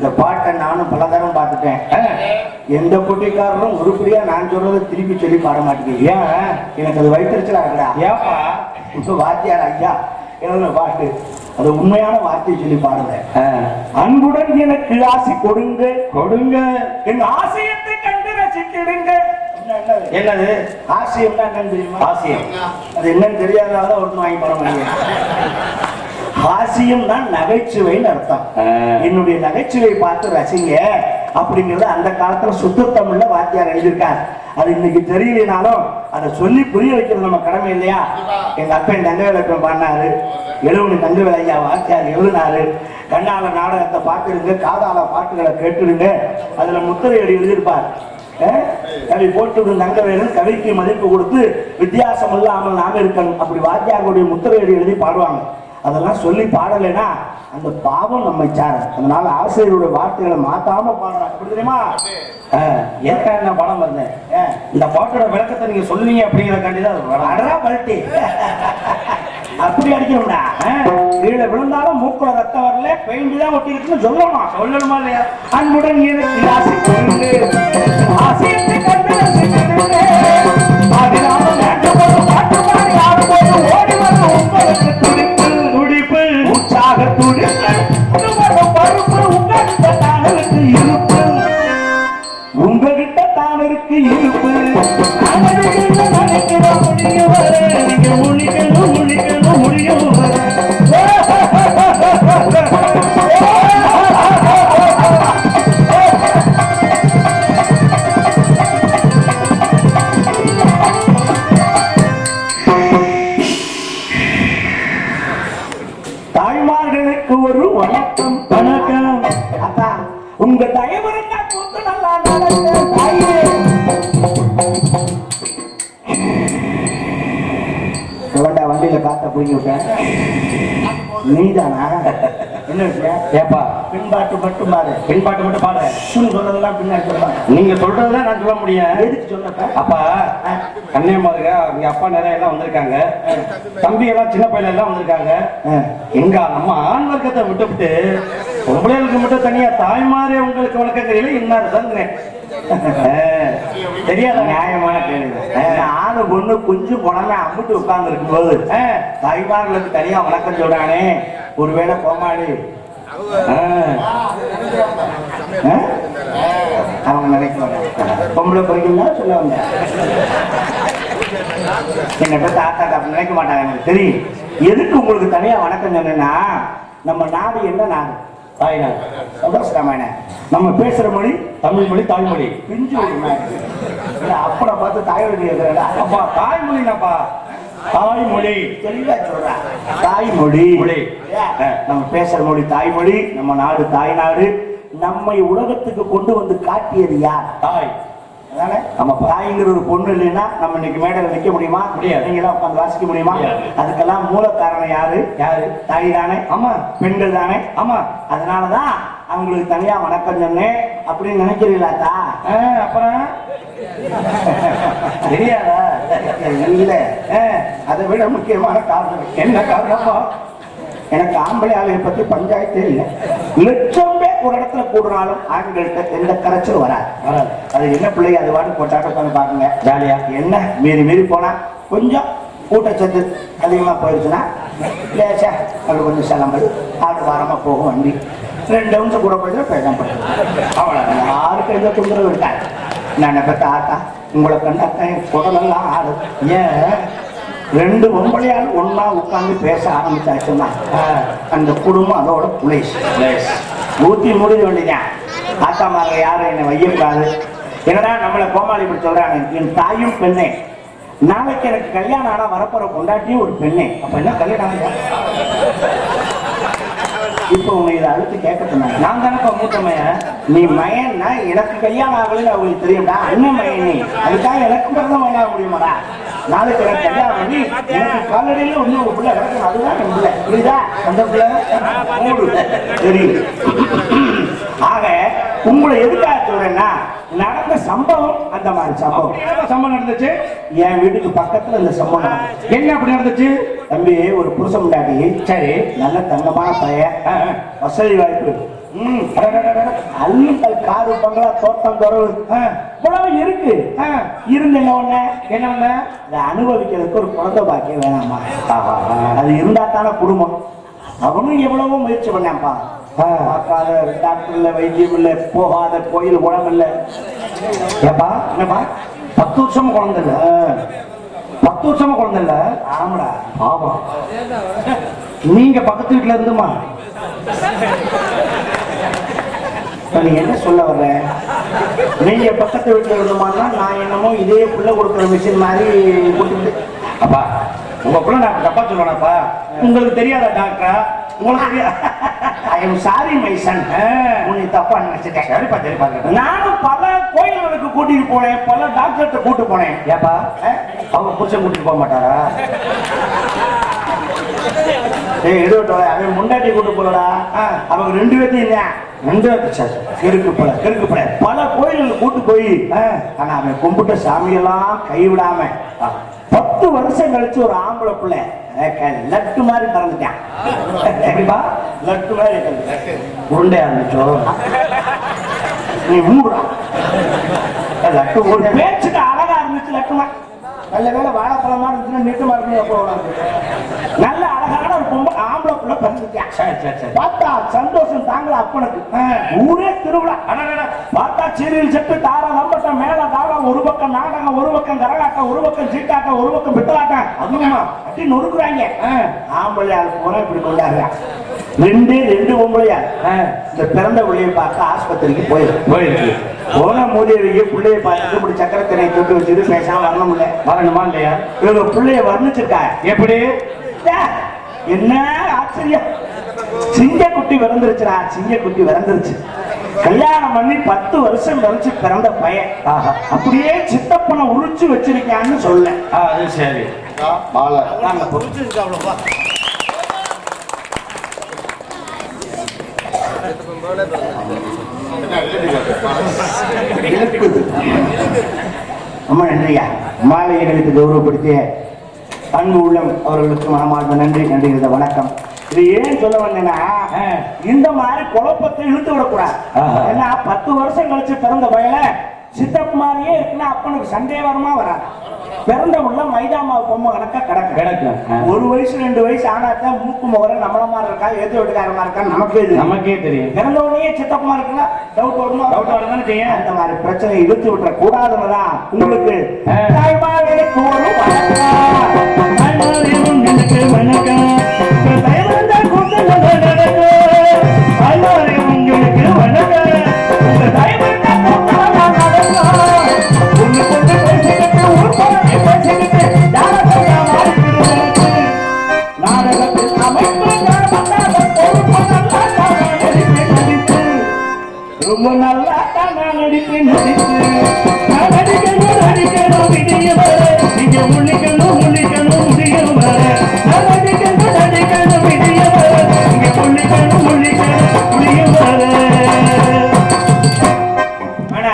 இந்த பாட்டை நானும் பல தரம் பார்த்துட்டேன். எந்த குட்டிக்காரரும் உருப்படியா நான் சொல்றதை திருப்பி சொல்லி பாட மாட்டேங்குது ஏன்? எனக்கு அது வைத்தறிச்சலா இருக்கடா. ஏப்பா? இப்ப வாத்தியார் ஐயா எழுதின பாட்டு. அது உண்மையான வார்த்தையை சொல்லி பாடுங்க அன்புடன் எனக்கு ஆசை கொடுங்க. கொடுங்க. என் ஆசையத்தை கண்டு ரசிக்கிடுங்க என்ன, என்னது? என்னது? ஆசையம்னா என்னன்னு தெரியுமா? ஆசியம். அது என்னன்னு தெரியாதனால ஒன்றும் வாங்கி போட முடியும் ஹாசியம் தான் நகைச்சுவைன்னு அர்த்தம். என்னுடைய நகைச்சுவை பார்த்து ரசிங்க. அப்படிங்கறது அந்த காலத்துல சுத்த தமிழ்ல வாத்தியார் எழுதியிருக்கார். அது இன்னைக்கு தெரியலனாலும் அதை சொல்லி புரிய வைக்கிறது நம்ம கடமை இல்லையா? எங்க அப்பா என் தங்க விளக்கம் பாடினாரு. எழுவனி தங்க விளையா வாத்தியார் எழுதினாரு. கண்ணால நாடகத்தை பார்த்துருங்க காதால பாட்டுகளை கேட்டுடுங்க. அதுல முத்திரையடி எழுதியிருப்பார். அஹ், கவி போட்டு தங்கவேலன் கவிக்கு மதிப்பு கொடுத்து வித்தியாசம் இல்லாமல் நாம இருக்கணும். அப்படி வாத்தியாருடைய முத்திரையடி எழுதி பாடுவாங்க. அதெல்லாம் சொல்லி பாடலைன்னா அந்த பாவம் நம்மை சார் அதனால ஆசிரியருடைய வார்த்தைகளை மாத்தாம பாடுறாங்க அப்படி தெரியுமா? ஏற்கனவே என்ன படம் வந்தேன் இந்த பாட்டோட விளக்கத்தை நீங்க சொன்னீங்க அப்படிங்கிறக்காண்டி தான் அது அடரா பல்ட்டி அப்படி அடிக்கணும்டா. கீழே விழுந்தாலும் மூக்குல ரத்தம் வரல பெயிண்ட் தான் ஒட்டி இருக்குன்னு சொல்லணும்? சொல்லணுமா இல்லையா? அன்புடன் எனக்கு ஆசை கொண்டு ஆசையத்தை வண்டியில காத்த புரிஞ்சு விட்டேன். நீதானா? என்ன ஏப்பா. பின்பாட்டு மட்டும் பாரு. பெண் பாட்டு மட்டும் சுன்னு சொன்னதெல்லாம் பின்னாடி சொல்லுவாங்க நீங்க சொல்றதுதான் நான் சொல்ல முடியும் எதுக்கு சொன்னப்ப அப்பா கன்னியாகுமரிங்க அவங்க அப்பா நிறைய எல்லாம் வந்திருக்காங்க. தம்பி எல்லாம் சின்ன பையன் எல்லாம் வந்திருக்காங்க. எங்க நம்ம ஆண் வர்க்கத்தை விட்டுவிட்டு பொம்பளைகளுக்கு மட்டும் தனியா தாய்மாரே உங்களுக்கு வணக்கம் தெரியல இன்னார் தங்குறேன் தெரியாத? நியாயமான கேள்வி. ஆணு பொண்ணு கொஞ்சம் குழந்தை அம்பிட்டு உட்கார்ந்து இருக்கும்போது தாய்மார்களுக்கு தனியா வணக்கம் சொல்றானே. ஒருவேளை கோமாளி? அவங்க நினைக்கிறாங்க. பொம்பளை பொறிக்கணும் தான் சொல்ல வந்தேன் என்னை பத்தி ஆத்தா அப்படி நினைக்க மாட்டாங்க எனக்கு தெரியும். எதுக்கு உங்களுக்கு தனியா வணக்கம் சொன்னேன்னா நம்ம நாடு என்ன நாடு? தாய்நாள் சந்தோஷமான நம்ம பேசுற மொழி தமிழ் மொழி தாய்மொழி பிஞ்சு மொழி அப்பட பார்த்து தாய்மொழி அப்பா தாய்மொழினாப்பா தாய்மொழி தெளிவா சொல்றா. தாய்மொழி மொழி. நம்ம பேசுற மொழி தாய்மொழி நம்ம நாடு தாய்நாடு. நம்மை உலகத்துக்கு கொண்டு வந்து காட்டியது யார்? தாய். அதானே? ஆமாப்பா. தாய்ங்கிற ஒரு பொண்ணு இல்லைன்னா நம்ம இன்னைக்கு மேடையில் நிக்க முடியுமா? முடியாது. நீங்க எல்லாம் உட்காந்து வாசிக்க முடியுமா. அதுக்கெல்லாம் மூல காரணம் யாரு? யாரு? தாய் தானே? ஆமா. பெண்கள் தானே? ஆமா. அதனாலதான் அவங்களுக்கு தனியா வணக்கம் சொன்னேன் அப்படின்னு நினைக்கிறீங்களாத்தா அப்புறம்? தெரியாதா? இல்ல. அதை விட முக்கியமான காரணம். என்ன காரணமா? எனக்கு ஆம்பளை ஆளுகளை பத்தி பஞ்சாயத்தே இல்லை. லட்சம் பேர் ஒரு இடத்துல கூடுனாலும் ஆண்கள்கிட்ட எந்த கரைச்சலும் வராது. வராது. அது என்ன பிள்ளை அது வாட்டு போட்டாட்ட உட்காந்து பாருங்க. ஜாலியா? என்ன? மீறி மீறி போனா கொஞ்சம் ஊட்டச்சத்து அதிகமா போயிடுச்சுன்னா லேசா அது கொஞ்சம் சிலம்பல் ஆடு வாரமா போகும் வண்டி. ரெண்டு நிமிஷம் கூட போயிடுச்சுன்னா பேசாம போயிடும் அவ்வளோ யாருக்கு எந்த தொந்தரவு இருக்காது. நான் பத்த ஆத்தா? உங்களை கண்டாத்தா என் குடலெல்லாம் ஆடும் ஏன்? ரெண்டு பொம்பளையால் ஒண்ணா உட்கார்ந்து பேச ஆரம்பிச்சாச்சுன்னா அந்த குடும்பம் அதோட புலேஸ் ஊத்தி முடிஞ்ச வேண்டியதான் ஆத்தா மாதிரி யாரும் என்னை வையக்கூடாது என்னடா நம்மளை கோமாளி இப்படி சொல்றாங்க என் தாயும் பெண்ணே. நாளைக்கு எனக்கு கல்யாணம் ஆனா வரப்போற கொண்டாட்டியும் ஒரு பெண்ணே. அப்ப என்ன கல்யாணம் ஆகுதா? இப்போ உங்க இதை அழுத்து கேட்க சொன்னாங்க நான் தானே மூத்தமைய நீ மயன்னா எனக்கு கல்யாணம் ஆகலன்னு அவங்களுக்கு தெரியும்டா. அண்ணன் மயன் நீ. அதுக்காக எனக்கு பிறந்த ஆக முடியுமாடா? நாளைக்கு எனக்கு கல்யாணம் பண்ணி எனக்கு காலடியில ஒண்ணு ஒரு பிள்ளை கிடக்கணும் அதுதான் என் பிள்ளை. புரியுதா? அந்த பிள்ளை தெரியுது. ஆக உங்களை எதுக்காக சொல்றேன்னா நடந்த சம்பவம் அந்த மாதிரி சம்பவம். சம்பவம் நடந்துச்சு? என் வீட்டுக்கு பக்கத்துல இந்த சம்பவம். என்ன அப்படி நடந்துச்சு? தம்பி ஒரு புருஷன் முன்னாடி சரி நல்ல தங்கமான பையன். வசதி வாய்ப்பு. அள்ளிக்கல் காரு பங்களா தோட்டம் துறவு இவ்வளவு இருக்கு. இருந்து என்ன ஒண்ணு என்ன அதை அனுபவிக்கிறதுக்கு ஒரு குழந்தை பாக்கியம் வேணாமா. அது இருந்தா தானே குடும்பம். அவனும் எவ்வளவோ முயற்சி பண்ணான்ப்பா. பார்க்காத டாக்டர் இல்ல வைத்தியம் இல்ல போகாத கோயில் குளம் இல்ல. ஏப்பா என்னப்பா? பத்து வருஷமா குழந்தை இல்ல. பத்து வருஷமா குழந்தை இல்ல? ஆமாடா. ஆமா. நீங்க பக்கத்து வீட்டுல இருந்துமா? இப்ப நீ என்ன சொல்ல வர்ற நீங்க பக்கத்து வீட்டுல இருந்தோம்னா நான் என்னமோ இதே புள்ள கொடுக்குற மிஷின் மாதிரி கொடுத்துட்டு அப்பா உங்க பிள்ளை நான் தப்பா சொல்லுவேனாப்பா. உங்களுக்கு தெரியாதா டாக்டரா உங்களுக்கு தெரியா I am sorry my son உன்னை தப்பா நினைச்சிட்டேன். சரிப்பா சரிப்பா. நானும் பல கோயில்களுக்கு கூட்டிட்டு போனேன் பல டாக்டர்கிட்ட கூட்டு போனேன். ஏப்பா? அவங்க புருஷன் கூட்டிட்டு போக மாட்டாரா? ஏய் எடுவட்டோட அவன் முன்னாடி கூட்டு போலடா. அவங்க ரெண்டு பேர்த்தையும் இல்லையா? ரெண்டு பேர்த்து சார் பல கெருக்கு பல. பல கோயில்களுக்கு கூட்டு போய் ஆனா அவன் கும்பிட்ட சாமியெல்லாம் கைவிடாம பத்து வருஷம் கழிச்சு ஒரு ஆம்பளை பிள்ளை லட்டு மாதிரி பிறந்துட்டான். லட்டு மாதிரி உருண்டை ஆரம்பிச்சோ நீ மூடுறா லட்டு ஒரு பேச்சுக்கு அழகா இருந்துச்சு லட்டுமா. நல்ல வேலை வாழைப்பழமா இருந்துச்சுன்னா நீட்டமா இருக்கு எப்போ நல்ல அழகான ஒரு பொம்பை ஆம்பளை பிள்ளை பிறந்துட்டான் சரி சரி சரி. பார்த்தா சந்தோஷம் தாங்கல அப்பனுக்கு. ஊரே திருவிழா. பார்த்தா சீரியல் செட்டு தார நம்பட்டம் மேல தாளம் ஒரு பக்கம் நாடகம் ஒரு பக்கம் கரகாட்டம் ஒரு பக்கம் சீட்டாட்டம் ஒரு பக்கம் பித்தலாட்டம். அதுமா அப்படி நொறுக்குறாங்க. ஆம்பளை ஆள் போனா இப்படி கொண்டாடுறாங்க ரெண்டு ரெண்டு பொம்பளையா? இந்த பிறந்த பிள்ளைய பார்க்க ஆஸ்பத்திரிக்கு போயிடும் போயிருக்கு. போன மூலியவைக்கு பிள்ளைய பார்த்துட்டு இப்படி சக்கரத்தினை தொட்டு வச்சுட்டு பேசாம வரணும்ல. வரணுமா இல்லையா? இவங்க பிள்ளைய வர்ணிச்சிருக்கா? எப்படி? என்ன ஆச்சரியம். சிங்கக்குட்டி பிறந்துருச்சுடா சிங்கக்குட்டி பிறந்துருச்சு கல்யாணம் பண்ணி பத்து வருஷம் கழிச்சு பிறந்த பையன். ஆஹா. அப்படியே சித்தப்பனை உரிச்சு வச்சிருக்கான்னு சொல்ல. சரி. ரொம்ப நன்றியா மாலை எங்களுக்கு கௌரவப்படுத்திய அன்பு உள்ளம் அவர்களுக்கு மனமார்ந்த நன்றி நன்றி வணக்கம். இது ஏன் சொல்ல வந்தேன்னா இந்த மாதிரி குழப்பத்தை இழுத்து விடக்கூடாது. ஏன்னா பத்து வருஷம் கழிச்சு பிறந்த பையன சித்தப்பு மாதிரியே இருக்குன்னா அப்பனுக்கு சந்தேகமா வராது. பிறந்த உள்ள மைதா மாவு பொம்மை கணக்கா கிடக்கு கிடக்கும் ஆ. ஒரு வயசு ரெண்டு வயசு ஆனாத்தான் மூக்கு முகர நம்மள மாதிரி இருக்கா ஏத்து வீட்டுக்காரமா இருக்கா நமக்கே தெரியும் நமக்கே தெரியும் பிறந்த உடனே சித்தப்பமா இருக்குன்னா டவுட் வருமா Doubt வரதானே செய்யும். அந்த மாதிரி பிரச்சனை இழுத்து விட்டுற கூடாதுன்னுதான் உங்களுக்கு ஒரு வணக்கம். வணக்கம். தான்